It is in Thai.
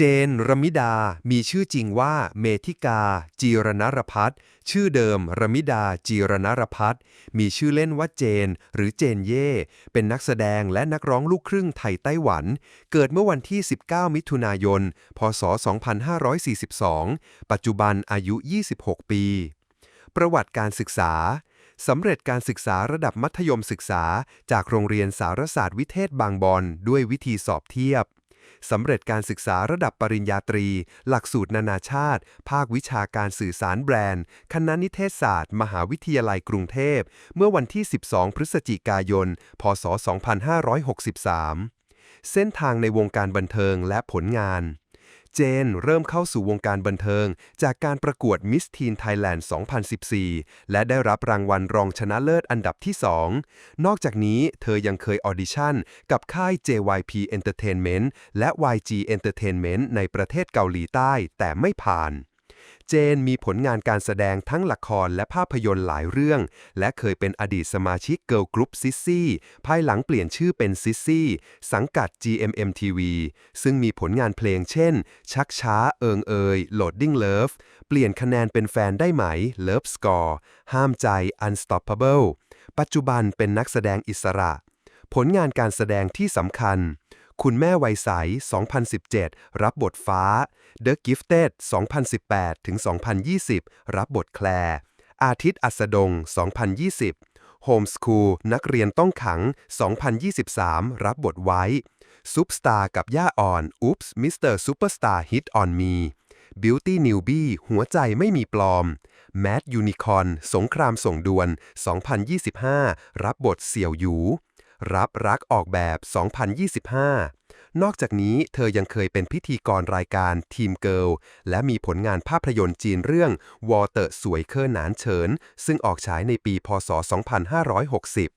เจนรมิดา มีชื่อจริงว่าเมธิกา จีรนรพัฒชื่อเดิมรมิดา จีรนรพัฒมีชื่อเล่นว่าเจน หรือเจนเย่ เป็นนักแสดงและนักร้องลูกครึ่งไทยไต้หวัน เกิดเมื่อวันที่ 19 มิถุนายน พศ 2542 ปัจจุบันอายุ 26 ปี ประวัติการศึกษาสำเร็จการศึกษาระดับมัธยมศึกษา จากโรงเรียนสารศาสตร์วิเทศบางบอนด้วยวิธีสอบเทียบ สำเร็จการศึกษาระดับปริญญาตรี หลักสูตรนานาชาติ ภาควิชาการสื่อสารแบรนด์ คณะนิเทศศาสตร์ มหาวิทยาลัยกรุงเทพ เมื่อวันที่ 12 พฤศจิกายน พศ 2563 เส้นทางในวงการบันเทิงและผลงาน เจนเริ่มเข้าสู่วงการบันเทิง จากการประกวด Miss Teen Thailand 2014 และได้รับรางวัลรองชนะเลิศอันดับที่ 2 นอกจากนี้เธอยังเคยออดิชั่น กับค่าย JYP Entertainment และ YG Entertainment ในประเทศเกาหลีใต้แต่ไม่ผ่าน เจนมีผลงานการแสดงทั้งละครและภาพยนตร์หลายเรื่อง และเคยเป็นอดีตสมาชิกเกิร์ลกรุ๊ปซิซี่ภายหลังเปลี่ยนชื่อเป็นซิซี่สังกัด GMMTV ซึ่งมีผลงานเพลงเช่น ชักช้า เอิงเอย Loading Love เปลี่ยนคะแนนเป็นแฟนได้ไหม Love Score ห้ามใจ Unstoppable ปัจจุบันเป็นนักแสดงอิสระ ผลงานการแสดงที่สำคัญ คุณแม่วัยใส 2017 รับบทฟ้า The Gifted 2018 ถึง 2020 รับบทแคล อาทิตย์อัสดง 2020 Homeschool นักเรียนต้องขัง 2023 รับบทไว้ ซุปสตาร์กับย่าอ่อน Oops Mr. Superstar Hit on Me Beauty Newbie หัวใจไม่มีปลอม Mad Unicorn สงครามส่งดวน 2025 รับบทเสี่ยวหยู รับรักออกแบบ 2025 นอกจากนี้เธอยังเคยเป็นพิธีกรรายการทีมเกิลและมีผลงานภาพยนตร์จีนเรื่องวอเตอร์สวยเคอร์หนานเฉิน ซึ่งออกฉายในปีพศ 2560